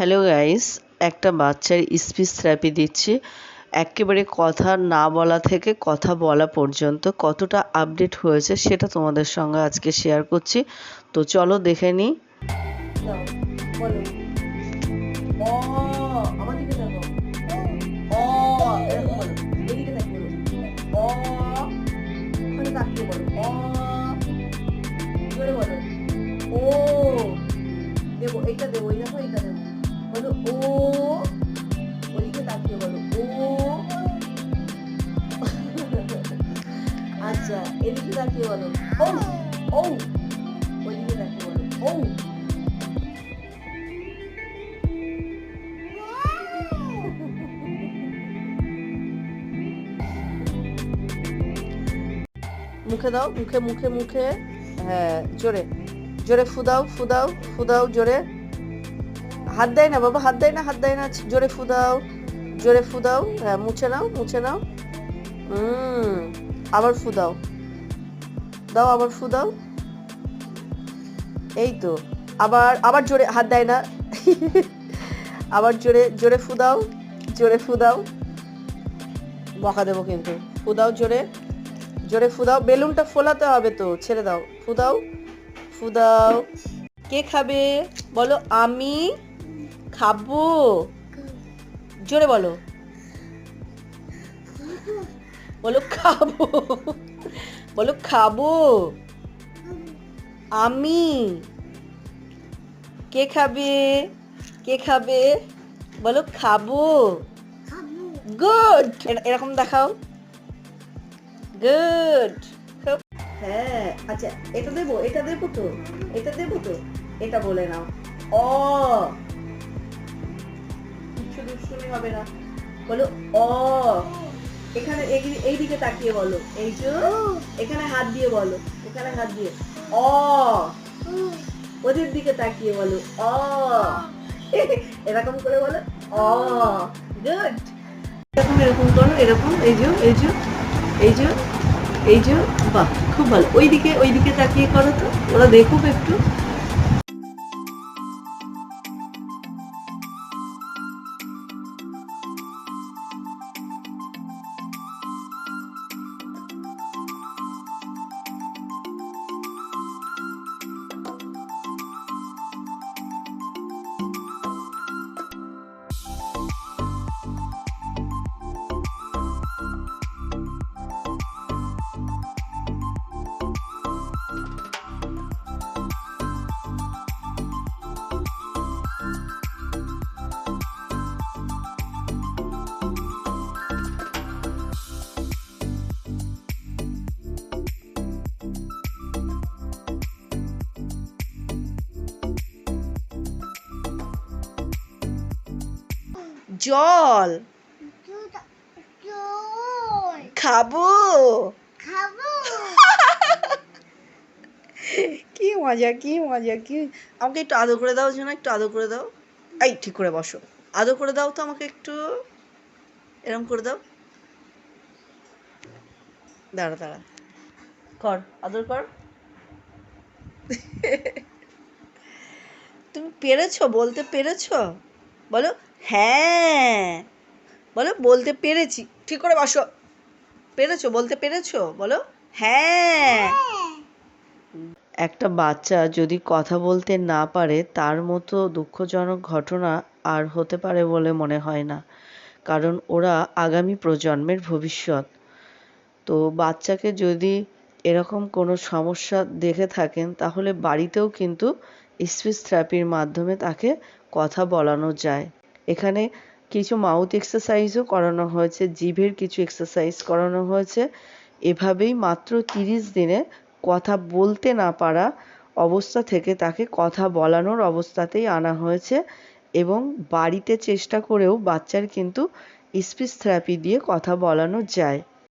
Hello guys একটা বাচ্চার speech therapy দিচ্ছি। একেবারে কথা না বলা থেকে কথা বলা পর্যন্ত কতটা আপডেট হয়েছে সেটা তোমাদের সঙ্গে আজকে শেয়ার করছি। তো চলো দেখে নিই। আচ্ছা এদিকে তাকিয়ে বলো। ও ও ওদিকে তাকিয়ে বলো। ও মুখে দাও, মুখে মুখে মুখে। হ্যাঁ জোরে। জোরে ফুদাও ফুদাও ফুদাও জোরে। হাত দেয় না বাবা, হাত দেয় না, হাত দেয় না। জোরে ফুদাও জোরে ফুদাও হ্যাঁ মুছে নাও মুছে নাও। হুম। আবার ফুদাও দাও। দাও আবার ফুদাও এই তো। আবার আবার জোরে হাত দেয় না। আবার জোরে জোরে ফুদাও জোরে ফুদাও বকা দেবো কিন্তু। ফুদাও জোরে জোরে ফুদাও বেলুনটা ফোলাতে হবে তো, ছেড়ে দাও। ফুদাও ফুদাও কে খাবে? বলো, আমি খাব। জোরে বলো। বলো খাব। বলো খাব। আমি। কে খাবে? কে খাবে? বলো খাব। গুড। এরকম দেখাও। গুড। হ্যাঁ আচ্ছা এটা দেবো এটা দেবো তো এটা দেবো তো এটা বলে নাও। অ। কিছু দুষ্টুমি হবে না। বলো অ। এখানে এই- দিকে তাকিয়ে বলো। এই যে, এখানে হাত দিয়ে বলো। এখানে হাত দিয়ে। অ। ওদের দিকে তাকিয়ে বলো। অ। এরকম করে বলো। অ। গুড। এরকম এরকম করো, এরকম। এই যে এই যে এই যে এই যে, বাহ, খুব ভালো। ওইদিকে ওইদিকে তাকিয়ে করো তো। ওরা দেখুক একটু। জল। খাব। কি মজা কি মজা, কি। আমাকে একটু আদর করে দাও যেন একটু আদর করে দাও। এই, ঠিক করে বসো। আদর করে দাও তো আমাকে একটু। এরম করে দাও। দাঁড়া দাঁড়া। কর, আদর কর। তুমি পেরেছ, বলতে পেরেছ। বলো হ্যাঁ। বলো, বলতে পেরেছি। ঠিক করে বসো। পেরেছ? বলতে পেরেছ? বলো। হ্যাঁ। একটা বাচ্চা যদি কথা বলতে না পারে, তার মতো দুঃখজনক ঘটনা আর হতে পারে বলে মনে হয় না। কারণ ওরা আগামী প্রজন্মের ভবিষ্যৎ। তো বাচ্চাকে যদি এরকম কোনো সমস্যা দেখে থাকেন, তাহলে বাড়িতেও কিন্তু স্পিচ থেরাপির মাধ্যমে তাকে কথা বলানো যায়। এখানে কিছু মাউথ এক্সারসাইজও করানো হয়েছে, জিভের কিছু এক্সারসাইজ করানো হয়েছে। এভাবেই মাত্র তিরিশ দিনে কথা বলতে না পারা অবস্থা থেকে তাকে কথা বলানোর অবস্থাতেই আনা হয়েছে এবং বাড়িতে চেষ্টা করেও বাচ্চার কিন্তু স্পিচ থেরাপি দিয়ে কথা বলানো যায়।